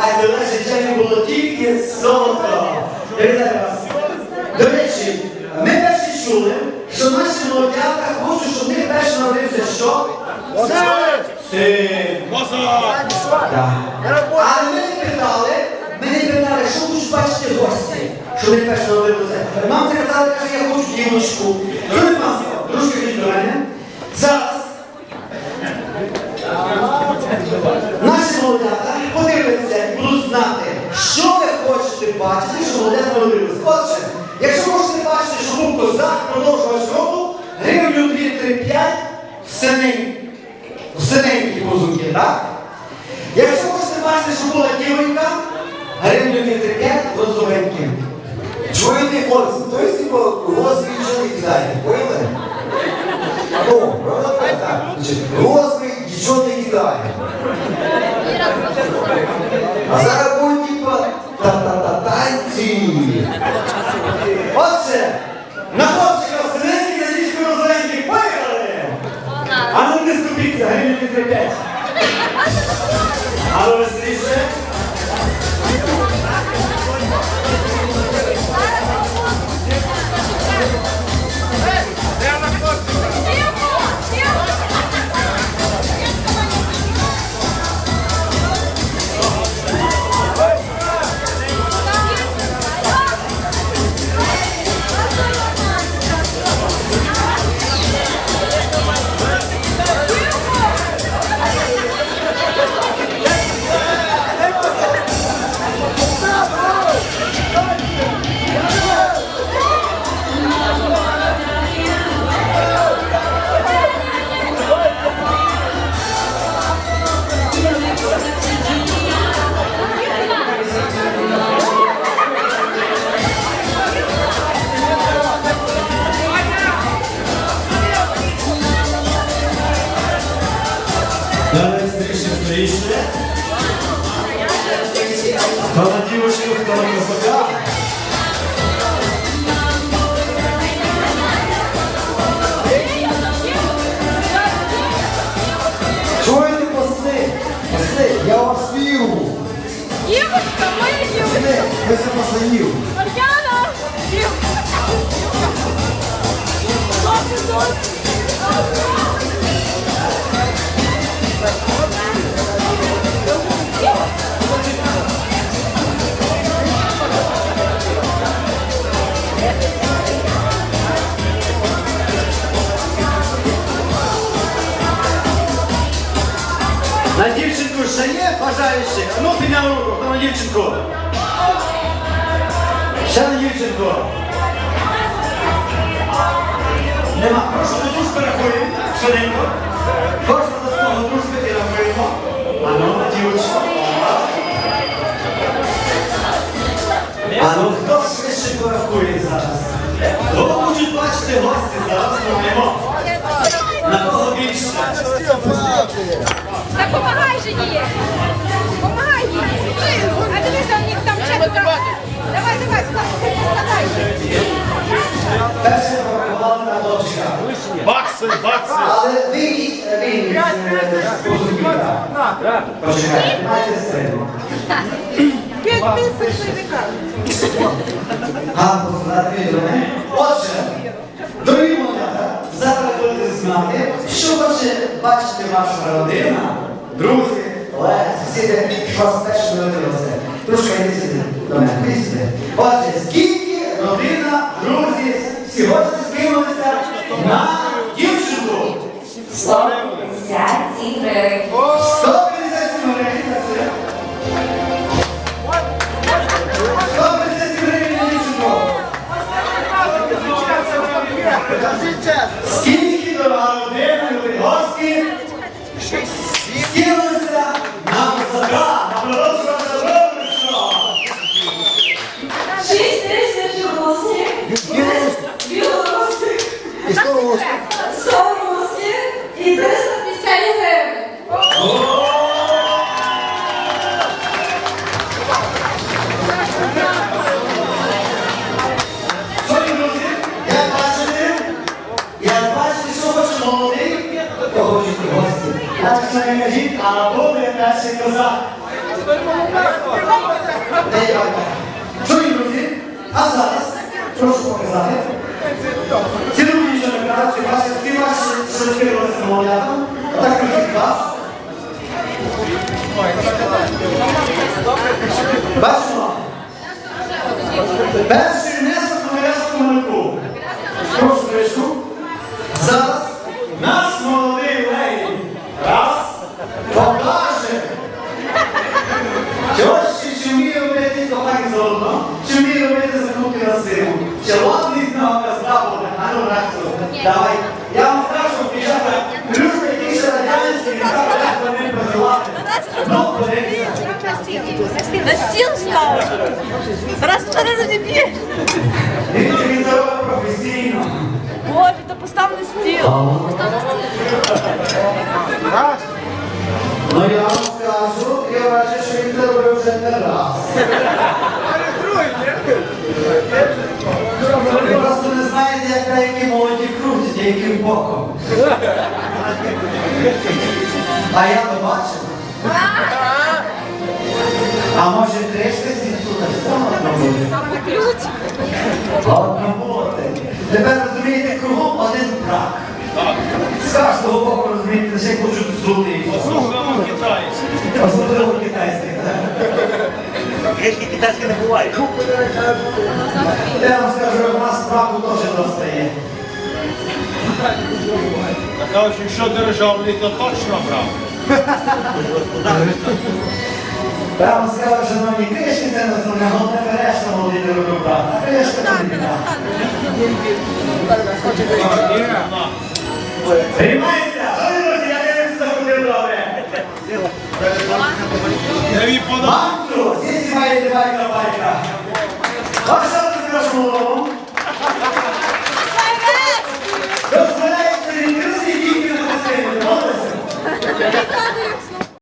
а зелене життя було тільки солодко. Я вітаю вас. До речі, ми перші чули, що наші молодята хочуть, щоб в них перше народився що? Син. Але ми не питали, ми не питали, що хочуть бачити гості, що вони перше народилися. Нам це казали, каже, я хочу дівочку. Друге мама, трошки від мене. Зараз. Наші молодята подивляться і будуть знати, що ви бачити, що молодята народилися. Отже, якщо хочете бачити, що був козак, продовжувач року, гривню 2-3-5 в синень. В синенькі музики, так? Якщо хочете бачити, що була дівонька, гривню 2-3-5 розовенькі. Чуєте, хлопці, то есть, типу, нічого не кидає, поняли? Ну, правда так? Розові нічого не кидає. А зараз буде, типа, та-та-та танці. Отже, на хлопчика в синенькі, на дівчинку розовенькі, поїхали! А ну не 2-3-5. А ну веселіше. Стріше, стріше. Хто на дівочку, хто на красота. Чуєте, посли? Посли, я вас вірю. Девушка, моя! Посли, ви це посадів. Марьяна! На дівчинку ще є бажаючі? Ну, підняв руку, хто на дівчинку? Ще на дівчинку. Нема. Прошу до дружки рахуємо. Швиденько. Кожна за свого дружки і рахуємо. А ну, на дівчинку. А ну, хто швидше порахує зараз? Кого хочуть бачити гості 20, 20. Але вийдіть рівні. Почекайте, майте. П'ять тисяч. Отже, дорогі молода, зараз будете знати, що хоче бачити ваша родина, друзі, колеги, сусіди, що вас перше дивилися. Трошки йдіть сюди. До мене. Отже, скільки родина, друзі, сьогодні Скільки любі гості, скинулися молодий, то хочуть і гості. А так не кажіть, а буде перший козак. Де є батько? Шановні друзі, а зараз прошу показати. Ці давай. Я вам скажу, дівчата, люди, які ще радянські, яка легко не працювати. Ну, подивіться. На стіл став. Раз вчора на тобі. Він це робить професійно. Боже, то постав на стіл. Ну я вам скажу, я бачу, що він це робив вже не раз. Ви яким боком. А я то бачив. А може трішки звідсюди одно буде? Одно буде. Тепер розумієте, кругом один брак. З кожного боку розумієте, ще хочуть зути. Особливо так? Гречки китайські не буває. Я вам скажу, у нас правду теж достає. Кажуть, якщо державний, то точно брав. Я вам скажу, шановні, кришки це не основне, головне решта молоді не робив брат. А кришка це не. Приймається! Шановні друзі, я дивлюся, закрутив добре. Я їй подав. Мамцю, здесь маєте байка байка. Ваша